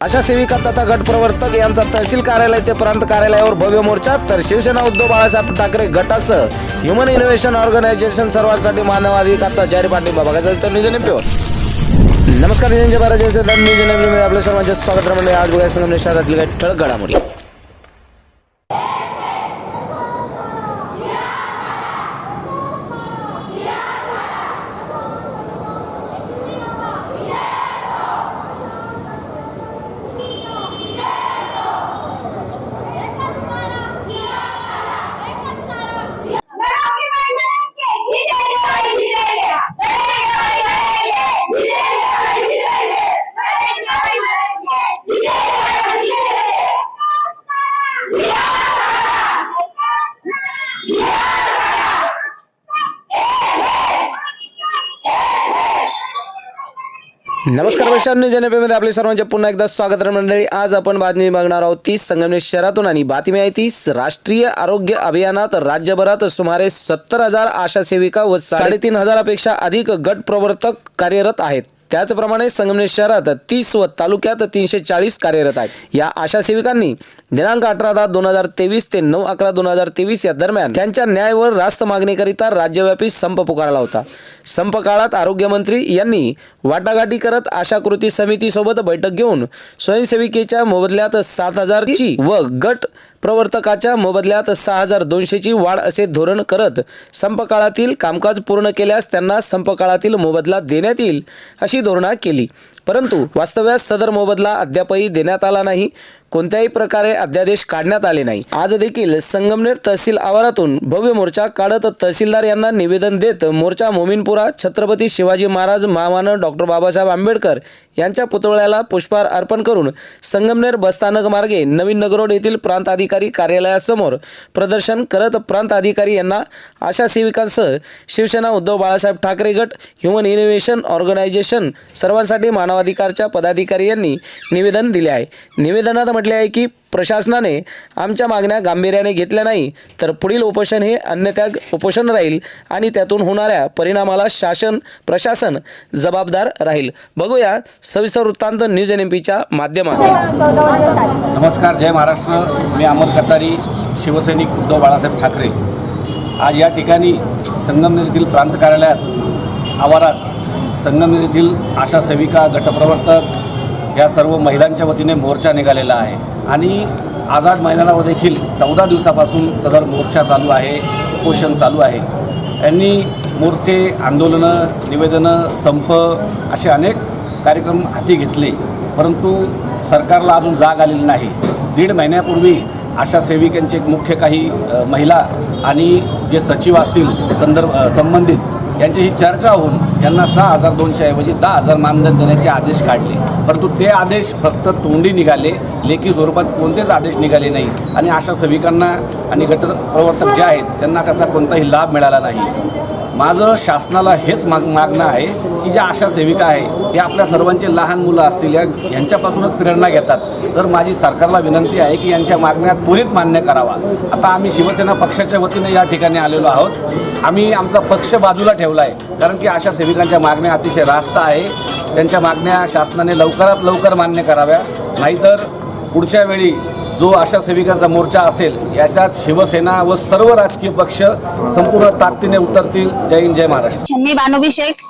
अशा सेविका तथा गट प्रवर्तक यांचा तहसील कार्यालय ते प्रांत कार्यालयावर भव्य मोर्चा तर शिवसेना उद्धव बाळासाहेब ठाकरे गटासह ह्युमन इनोव्हेशन ऑर्गनायझेशन सर्वांसाठी मानवाधिकारचा जाहीर पाठिंबा. बघायचा न्यूज एमपीवर नमस्कार निरंजन भारत न्यूज एमपीमध्ये आपल्या सर्वांचे स्वागत म्हणजे आज बघायला संगमनेर शहरातील काही ठळक घडामोडी. नमस्कार वैशाल न्यूजमध्ये आपले सर्वांचे पुन्हा एकदा स्वागत मंडळी. आज आपण बातमी बघणार आहोत. तीस संगमनेर शहरातून आणि बातमी आहे तीस राष्ट्रीय आरोग्य अभियानात राज्यभरात सुमारे सत्तर हजार आशा सेविका व साडेतीन हजारापेक्षा अधिक गट प्रवर्तक कार्यरत आहेत. त्याचप्रमाणे संगमनेर शहरात तीस व तालुक्यात तीनशे चाळीस कार्यरत आहेत. या आशा सेविकांनी दिनांक अठरा दहा दोन हजार तेवीस ते नऊ अकरा दोन हजार तेवीस या दरम्यान त्यांच्या न्याय व रास्त मागणीकरिता राज्यव्यापी संप पुकारला होता. संप काळात आरोग्यमंत्री यांनी वाटाघाटी करत आशा कृती समितीसोबत बैठक घेऊन स्वयंसेविकेच्या मोबदल्यात सात हजारची व गट प्रवर्तकाच्या मोबदल्यात सहा हजार दोनशेची वाढ असे धोरण करत संपकाळातील कामकाज पूर्ण केल्यास त्यांना संपकाळातील मोबदला देण्यात येईल अशी धोरणा केली. परंतु वास्तव्यात सदर मोबदला अद्यापही देण्यात आला नाही. कोणत्याही प्रकारे अध्यादेश काढण्यात आले नाही. आज देखील संगमनेर तहसील आवारातून भव्य मोर्चा काढत तहसीलदार यांना निवेदन देत मोर्चा मोमीनपुरा छत्रपती शिवाजी महाराज महामानव डॉक्टर बाबासाहेब आंबेडकर यांच्या पुतळ्याला पुष्पहार अर्पण करून संगमनेर बसस्थानक मार्गे नवीन नगरोड येथील प्रांत अधिकारी कार्यालयासमोर प्रदर्शन करत प्रांत अधिकारी यांना आशा सेविकांसह शिवसेना उद्धव बाळासाहेब ठाकरे गट ह्युमन इनोव्हेशन ऑर्गनायझेशन सर्वांसाठी मानव मानवाधिकारच्या पदाधिकारी यांनी निवेदन दिले आहे. निवेदनात म्हटले आहे की प्रशासनाने आमच्या मागण्या गांभीर्याने घेतल्या नाही तर पुढील उपोषण हे अन्नत्याग उपोषण राहील आणि त्यातून होणाऱ्या परिणामाला शासन प्रशासन जबाबदार राहील. बघूया सविस्तर वृत्तांत न्यूज एन एम पीच्या माध्यमातून. नमस्कार जय महाराष्ट्र. मी अमोल कतारी शिवसैनिक उद्धव बाळासाहेब ठाकरे. आज या ठिकाणी संगमनेर येथील प्रांत कार्यालयात आवारात संगमनेर येथील आशा सेविका गटप्रवर्तक या सर्व महिलांच्या वतीने मोर्चा निघालेला आहे. आणि आझाद मैदानावर देखील चौदा दिवसापासून सदर मोर्चा चालू आहे उपोषण चालू आहे. यांनी मोर्चे आंदोलनं निवेदनं संप असे अनेक कार्यक्रम हाती घेतले. परंतु सरकारला अजून जाग आलेली नाही. दीड महिन्यापूर्वी आशा सेविकांचे एक मुख्य काही महिला आणि जे सचिव असतील संदर्भ संबंधित यांची यांच्याशी चर्चा होऊन यांना सहा हजार दोनशे ऐवजी दहा हजार मानधन देण्याचे आदेश काढले. परंतु ते आदेश फक्त तोंडी निघाले लेखी स्वरूपात कोणतेच आदेश निघाले नाही. आणि अशा सेविकांना आणि गट प्रवर्तक जे आहेत त्यांना त्याचा कोणताही लाभ मिळाला नाही. माझं शासनाला हेच माग मागणं आहे की ज्या आशा सेविका आहे हे आपल्या सर्वांचे लहान मुलं असतील या यांच्यापासूनच प्रेरणा घेतात. तर माझी सरकारला विनंती आहे की यांच्या मागण्या त्वरित मान्य करावा. आता आम्ही शिवसेना पक्षाच्या वतीने या ठिकाणी आलेलो आहोत. आम्ही आमचा पक्ष बाजूला ठेवला आहे कारण की आशा सेविकांच्या मागण्या अतिशय रास्त आहे. त्यांच्या मागण्या शासनाने लवकरात लवकर मान्य कराव्या. नाहीतर पुढच्या वेळी जो आशा सेविकांचा मोर्चा असेल याच्यात शिवसेना व सर्व राजकीय पक्ष संपूर्ण ताकदीने उतरतील. जय हिंद जय महाराष्ट्र. मी Banubi Shaikh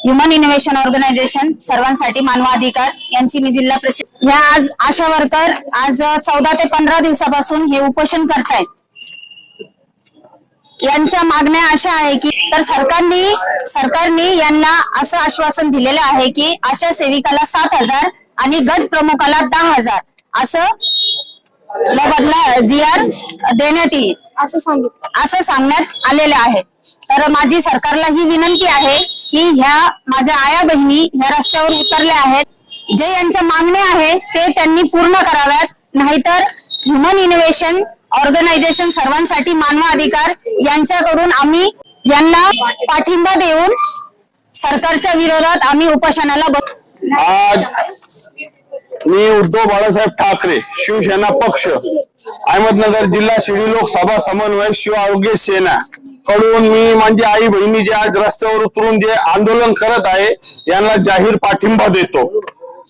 human innovation organisation सर्वांसाठी मानवाधिकार यांची मी जिल्हा प्रसिद्ध या आज आशा वर्कर आज चौदा ते पंधरा दिवसापासून हे उपोषण करतायत. यांच्या मागण्या अशा आहे की तर सरकारने सरकारने यांना असं आश्वासन दिलेलं आहे की आशा सेविकाला सात हजार आणि गट प्रमुखाला दहा हजार. असं मोबदला जी आर देण्यात येईल. असं सांगितलं. असं सांगण्यात आलेलं आहे. तर माझी सरकारला ही विनंती आहे की ह्या माझ्या आया बहिणी ह्या रस्त्यावर उतरल्या आहेत. जे यांच्या मागण्या आहेत ते त्यांनी पूर्ण कराव्यात. नाहीतर ह्युमन इनोव्हेशन ऑर्गनायझेशन सर्वांसाठी मानव अधिकार यांच्याकडून आम्ही यांना पाठिंबा देऊन सरकारच्या विरोधात आम्ही उपोषणाला बस. आज मी उद्धव बाळासाहेब ठाकरे शिवसेना पक्ष अहमदनगर जिल्हा शिडी लोकसभा समन्वय शिव आरोग्य सेना. कडून मी माझी आई बहिणी जे आज रस्त्यावर उतरून जे आंदोलन करत आहे यांना जाहीर पाठिंबा देतो.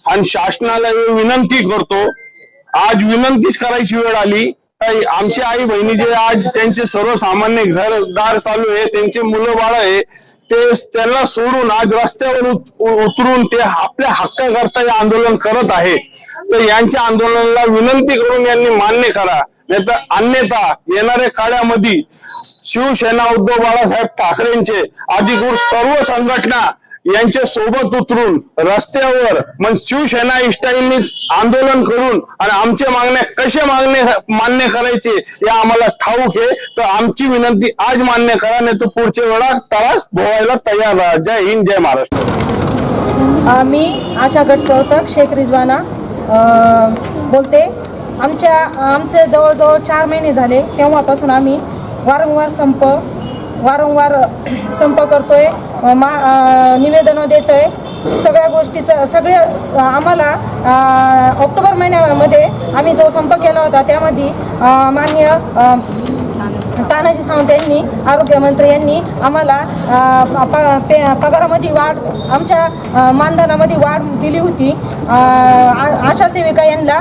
आणि शासनाला विनंती करतो. आज विनंतीच करायची वेळ आली. आमची आई बहिणी जे आज त्यांचे सर्वसामान्य घरदार चालू आहे त्यांचे मुलं बाळ आहे ते त्यांना सोडून आज रस्त्यावर उतरून ते आपल्या हक्काकरता हे आंदोलन करत आहे. तर यांच्या आंदोलनाला विनंती करून यांनी मान्य करा. नाहीतर अन्यथा येणाऱ्या काळामध्ये शिवसेना उद्धव बाळासाहेब ठाकरेंचे अधिकृत सर्व संघटना यांच्या सोबत उतरून रस्त्यावर मग शिवसेना इष्टाईंनी आंदोलन करून आणि आमच्या मागण्या कशा मागणे मान्य करायचे हे आम्हाला ठाऊक आहे. तर आमची विनंती आज मान्य करा नाही तर पुढच्या वेळा त्रास भोवायला तयार राहा. जय हिंद जय महाराष्ट्र. मी आशा गट प्रवर्तक शेख रिजवाना. बोलते. आमच्या आमचे जवळजवळ चार महिने झाले. तेव्हापासून आम्ही वारंवार संप वारंवार संप करतोय मा निवेदनं निवेदनं देतोय. सगळ्या गोष्टीचं सगळे आम्हाला ऑक्टोबर महिन्यामध्ये आम्ही जो संप केला होता त्यामध्ये मान्य तानाजी सावंत यांनी आरोग्यमंत्री यांनी आम्हाला प- पे- पगारामध्ये वाढ आमच्या मानधनामध्ये वाढ दिली होती. आ- आशा सेविका यांना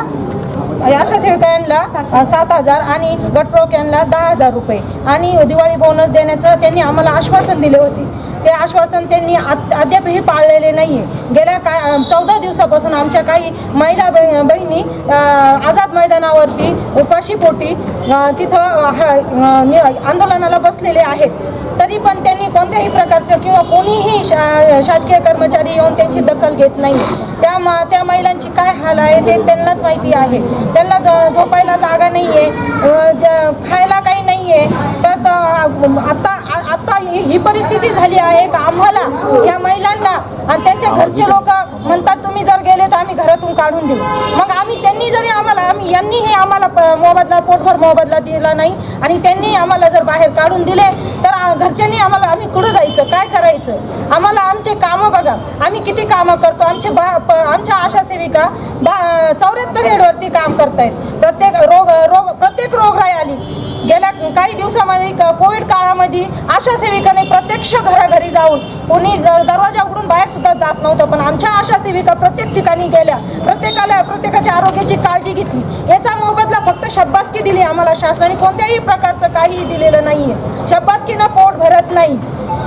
आशा सेविकांना सात हजार आणि गटप्रमुख यांना दहा हजार रुपये. आणि दिवाळी बोनस देण्याचं त्यांनी आम्हाला आश्वासन दिले होते. ते आश्वासन त्यांनी अद्यापही पाळलेले नाही आहे गेल्या काय चौदा दिवसापासून आमच्या काही महिला बहि- बहिणी आझाद मैदानावरती उपाशीपोटी तिथं नि- आंदोलनाला बसलेले आहेत. तरी पण त्यांनी कोणत्याही प्रकारचं किंवा कोणीही शा शासकीय कर्मचारी येऊन त्यांची दखल घेत नाही. त्या मा त्या महिलांची काय हाल आहे ते त्यांनाच माहिती आहे. त्यांना ज झोपायला जागा नाही आहे खायला काही नाही आहे तर आता आ- आता ही ही परिस्थिती झाली आहे का आम्हाला? या महिलांना आणि त्यांच्या घरचे लोक म्हणतात तुम्ही जर गेले तर आम्ही घरातून काढून देऊ. मग आम्ही त्यांनी जरी आम्हाला आम्ही यांनीही आम्हाला प- मोबदला पोटभर मोबदला दिला नाही. आणि त्यांनी आम्हाला जर बाहेर काढून दिले तर घरच्यांनी आम्हाला आम्ही कुठं जायचं? काय करायचं? आम्हाला आमचे कामं बघा. आम्ही किती कामं करतो? आमचे बा प- आमच्या आशा सेविका बा चौऱ्याहत्तर हेडवरती काम करतायत. प्रत्येक रोग रोग प्रत्येक रोगराई आली. गेल्या काही दिवसामध्ये कोविड काळामध्ये आशा सेविकाने प्रत्यक्ष घराघरी जाऊन कोणी दरवाजा उघडून बाहेर सुद्धा जात नव्हतं पण आमच्या आशा सेविका प्रत्येक ठिकाणी गेल्या. प्रत्येकाला प्रत्येकाच्या आरोग्याची काळजी घेतली. याचा मोबदला फक्त शब्बासकी दिली आम्हाला शासनाने. कोणत्याही प्रकारचं काहीही दिलेलं नाहीये. शब्बासकीनं पोट भरत नाही.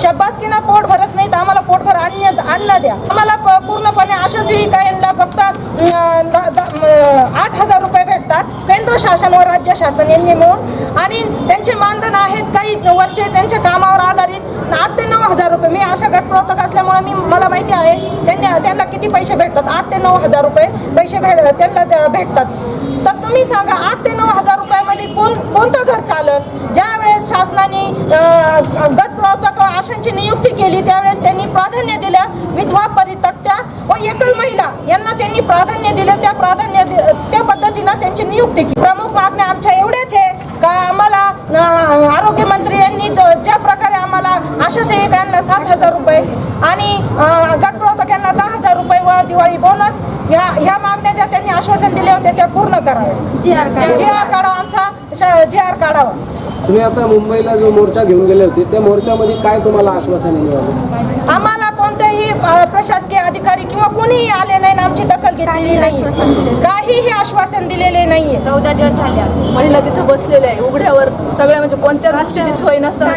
शब्बासकीनं पोट भरत नाही तर आम्हाला पोटभर अन्न अन्न द्या. आम्हाला प- पूर्णपणे आशा सेविका यांना फक्त आठ हजार रुपये केंद्र शासन व राज्य शासन यांनी मिळून आणि त्यांचे मानधन आहेत काही वरचे त्यांच्या कामावर आधारित आठ ते नऊ हजार रुपये. मी अशा गटप्रवर्तक असल्यामुळे मी मला माहिती आहे त्यांना त्यांना किती पैसे भेटतात? आठ ते नऊ हजार रुपये पैसे भेट त्यांना त्या- भेटतात. तर तुम्ही सांगा आठ ते नऊ हजार रुपयामध्ये कोण कोणतं घर चालत ज्या वेळेस शासनाने गटप्रवर्तक आशांची नियुक्ती केली त्यावेळेस त्यांनी प्राधान्य दिलं विधवा परितक्त्या व एकल महिला यांना त्यांनी प्राधान्य दिलं. त्या प्राधान्य नियुक्ती केली प्रमुख मागण्या आमच्या एवढ्याच आहे का आम्हाला अं, आरोग्यमंत्री यांनी जो ज्या प्रकारे आम्हाला आशा सेविकांना सात हजार रुपये आणि गटप्रवर्तकांना दहा हजार रुपये व दिवाळी बोनस ह्या ह्या मागण्या ज्या त्यांनी आश्वासन दिले होते त्या पूर्ण करावे जी आर जी आर काढावा आमचा जी आर काढावा. तुम्ही आता मुंबईला जो मोर्चा घेऊन गेले होते त्या मोर्चामध्ये काय तुम्हाला आश्वासन मिळालं आम्हाला प्रशासकीय अधिकारी किंवा कोणीही आले नाही आणि आमची दखल घेतलेली नाही. काहीही आश्वासन दिलेले नाहीये. चौदा दिवस झाले. महिला तिथं बसलेल्या आहे. उघड्यावर सगळ्या म्हणजे कोणत्याच गोष्टीची सोय नसताना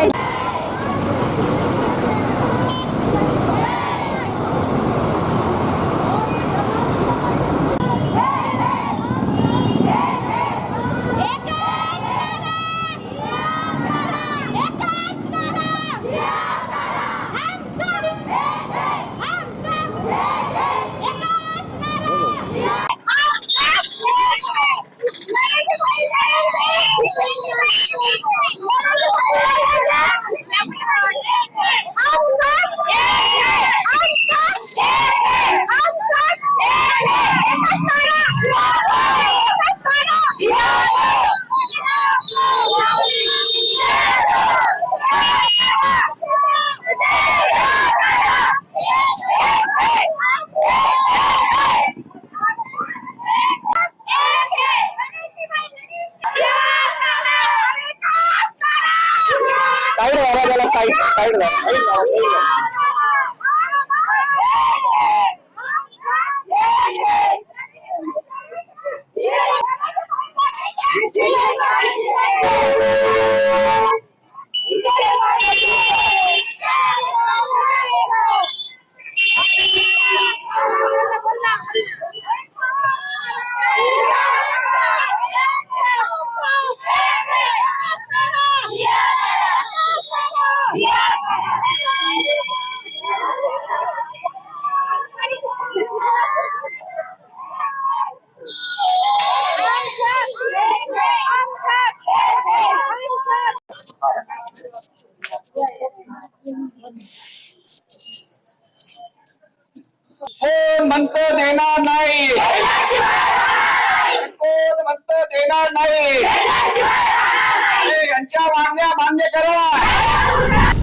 कोण म्हणतो देणार नाही? कोण म्हणतो देणार नाही? यांच्या मागण्या मान्य करा.